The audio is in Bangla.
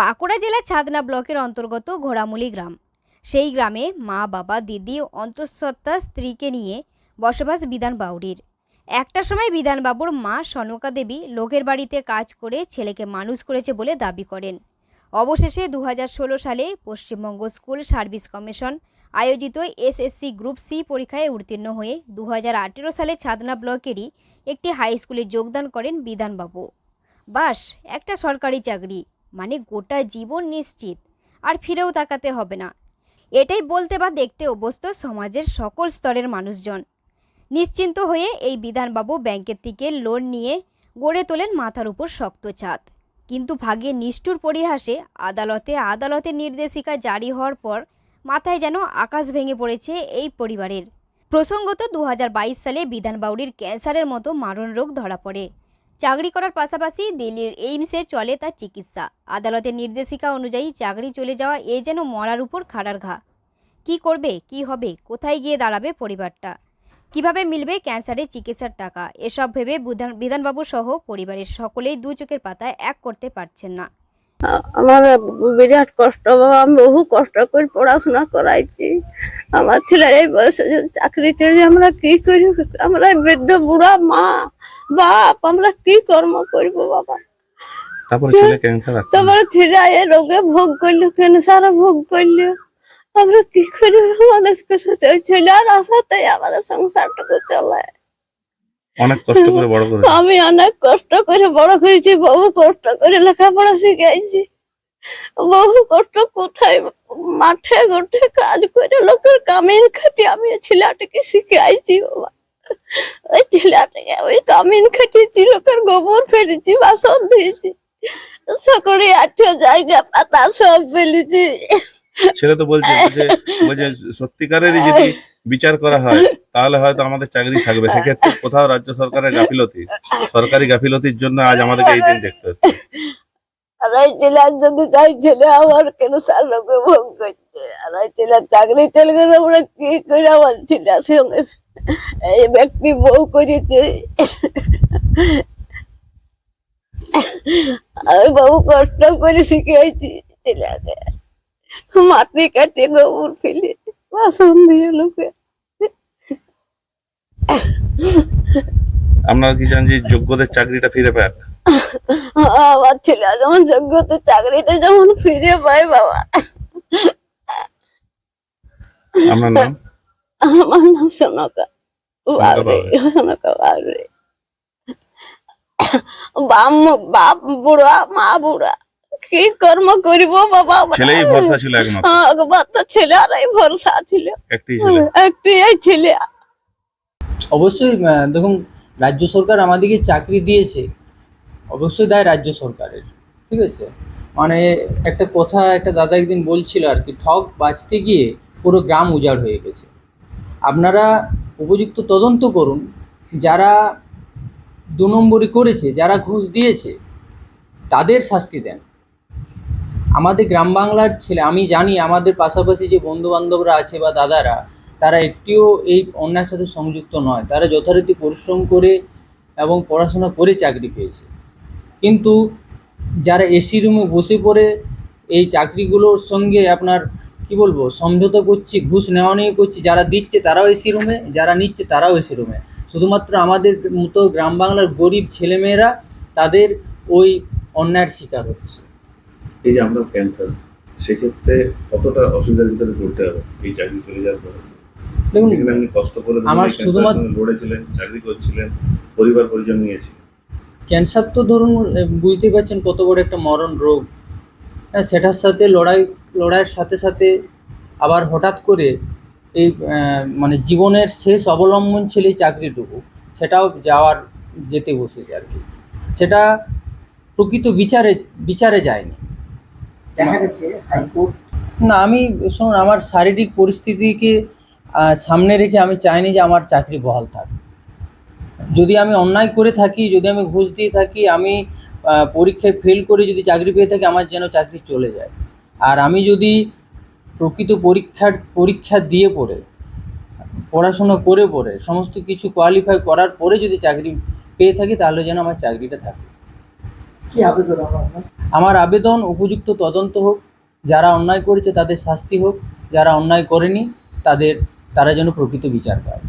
বাঁকুড়া জেলার ছাদনা ব্লকের অন্তর্গত ঘোড়ামুলি গ্রাম। সেই গ্রামে মা, বাবা, দিদি অন্তঃসত্ত্বা স্ত্রীকে নিয়ে বসবাস বিধান বাউরির একটা সময় বিধানবাবুর মা সনকা দেবী লোকের বাড়িতে কাজ করে ছেলেকে মানুষ করেছে বলে দাবি করেন। অবশেষে দু হাজার ষোলো সালে পশ্চিমবঙ্গ স্কুল সার্ভিস কমিশন আয়োজিত এসএসসি গ্রুপ সি পরীক্ষায় উত্তীর্ণ হয়ে দু হাজার আঠেরো সালে ছাদনা ব্লকেরই একটি হাই স্কুলে যোগদান করেন বিধানবাবু বাস, একটা সরকারি চাকরি। মানে গোটা জীবন নিশ্চিত, আর ফিরেও তাকাতে হবে না। এটাই বলতে বা দেখতে অভ্যস্ত সমাজের সকল স্তরের মানুষজন। নিশ্চিন্ত হয়ে এই বিধানবাবু ব্যাংকের থেকে লোন নিয়ে গড়ে তোলেন মাথার উপর শক্ত ছাদ। কিন্তু ভাগ্যের নিষ্ঠুর পরিহাসে আদালতে আদালতের নির্দেশিকা জারি হওয়ার পর মাথায় যেন আকাশ ভেঙে পড়েছে এই পরিবারের। প্রসঙ্গত দু হাজার বাইশ সালে বিধানবাউরির ক্যান্সারের মতো মারণ রোগ ধরা পড়ে। চাকরি করার পাশাপাশি দিল্লির এইমসে চলে তার চিকিৎসা। আদালতের নির্দেশিকা অনুযায়ী চাকরি চলে যাওয়া এ যেন মরার উপর খাড়ার ঘা। কি করবে, কি হবে, কোথায় গিয়ে দাঁড়াবে পরিবারটা? কীভাবে মিলবে ক্যান্সারের চিকিৎসার টাকা? এসব ভেবে বিধান- বিধানবাবু সহ পরিবারের সকলেই দু চোখের পাতায় এক করতে পারছেন না। আমার বিরাট কষ্ট, বাবা, আমি বহু কষ্ট করে পড়াশোনা করাইছি। আমার ছেলের এই বয়সে চাকরি আমরা কি করি, আমরা বৃদ্ধ বুড়া মা বাপ আমরা কি কর্ম করব বাবা? তারপরে ছেলে ক্যান্সার আছে। তোমার ছেলে এ রোগে ভোগ করল ক্যান্সার ভোগ করল। আমরা কি করি আমাদের সাথে ওই ছেলে আর আসাতে আমাদের সংসারটুকু চলে। অনেক কষ্ট করে বড় করে আমি অনেক কষ্ট করে বড় করেছি বহু কষ্ট করে লেখাপড়া শিখাইছি। বহু কষ্ট কোথায় মাঠে ঘাটে কাজ করে লোকের কামিন খাটি আমি ছেলেটাকে শিখাইছি বাবা। ওই ছেলেটাকে ওই কামিন খাটিয়েছি লোকের গোবর ফেলেছি বাসন দিয়েছি সকলে আঠো জায়গা পাতা সব ফেলেছি। ছেলে তো বলছে যে বলছে সত্যিকারেরই যদি বিচার করা হয় তাহলে হয়তো আমাদের চাকরি থাকবে। সেক্ষেত্রে কোথাও রাজ্য সরকারের গাফিলতি সরকারি গাফিলতির জন্য আজ আমাদেরকে এই দিন দেখতে হচ্ছে। ছেলে আজ যদি চাই ছেলে আমার কেন সার রোগে ভোগ করছে? এই ছেলে চাকরি চলে গেলে আমরা কি করে আমার ছেলে সঙ্গে এই ব্যক্তি বউ করেছে আমি বহু কষ্ট করে শিখেছি ছেলেকে মাটি কাটে গোবর ফেলে বাসন দিয়ে লোকে আপনারা কি চান যে যোগ্যদের চাকরিটা ফিরে পাক। আমার ছেলে যেমন যোগ্যতা চাকরিটা যেমন ফিরে পায় বাবা। আপনার নাম? আমার নাম সোনকা বাবরে বাবরে। সোনকা বাবরে বাম বাপ বুড়া মা বুড়া কি কর্ম করিব বাবা ছেলেই ভরসা ছিল একমাত্র হ্যাঁ, ছেলে আর এই ভরসা ছিল একটি ছেলে একটি ছেলে অবশ্যই দেখুন রাজ্য সরকার আমাদেরকে চাকরি দিয়েছে। অবশ্যই দায় রাজ্য সরকারের। ঠিক আছে? মানে একটা কথা একটা দাদা একদিন বলছিল আর কি ঠক বাঁচতে গিয়ে পুরো গ্রাম উজাড় হয়ে গেছে। আপনারা উপযুক্ত তদন্ত করুন। যারা দু নম্বরই করেছে, যারা ঘুষ দিয়েছে, তাদের শাস্তি দেন। আমাদের গ্রাম বাংলার ছেলে, আমি জানি আমাদের পাশাপাশি যে বন্ধু বান্ধবরা আছে বা দাদারা, তারা একটিও এই অন্যায়ের সাথে সংযুক্ত নয়। তারা যথারীতি পরিশ্রম করে এবং পড়াশোনা করে চাকরি পেয়েছে। কিন্তু যারা এসি রুমে বসে পড়ে, এই চাকরিগুলোর সঙ্গে আপনার কি বলব সমঝোতা করছি ঘুষ নেওয়া নিয়ে করছি যারা দিচ্ছে তারাও এসি রুমে যারা নিচ্ছে তারাও এসি রুমে শুধুমাত্র আমাদের মতো গ্রাম বাংলার গরিব ছেলেমেয়েরা তাদের ওই অন্যায়ের শিকার হচ্ছে। এই যে আমরা ক্যান্সার সেক্ষেত্রে কতটা অসুবিধার ভিতরে পড়তে হবে? এই চাকরি চলে যাওয়ার পরে? দেখুন কষ্ট করে আমার শুধুমাত্র- লড়েছিলেন চাকরি করছিলেন পরিবার পরিজন নিয়েছিলেন। ক্যান্সার তো ধরুন বুঝতেই পারছেন কত বড় একটা মরণ রোগ। হ্যাঁ সেটার সাথে লড়াই লড়াইয়ের সাথে সাথে আবার হঠাৎ করে এই মানে জীবনের শেষ অবলম্বন ছিল এই চাকরিটুকু সেটাও যাওয়ার যেতে বসেছে আর কি। সেটা প্রকৃত বিচারে বিচারে যায়নি। দেখা গেছে হাইকোর্ট? না আমি শুনুন আমার শারীরিক পরিস্থিতিকে সামনে রেখে আমি চাইনি যে আমার চাকরি বহাল থাক। যদি আমি অন্যায় করে থাকি যদি আমি ঘুষ দিয়ে থাকি আমি পরীক্ষায় ফেল করে যদি চাকরি পেয়ে থাকি আমার যেন চাকরি চলে যায়। আর আমি যদি প্রকৃত পরীক্ষার পরীক্ষা দিয়ে পড়ে পড়াশোনা করে পড়ে সমস্ত কিছু কোয়ালিফাই করার পরে যদি চাকরি পেয়ে থাকি তাহলে যেন আমার চাকরিটা থাকে। কি আবেদন আমার আবেদন উপযুক্ত তদন্ত হোক যারা অন্যায় করেছে তাদের শাস্তি হোক যারা অন্যায় করেনি তাদের তারা যেন প্রকৃত বিচার পায়।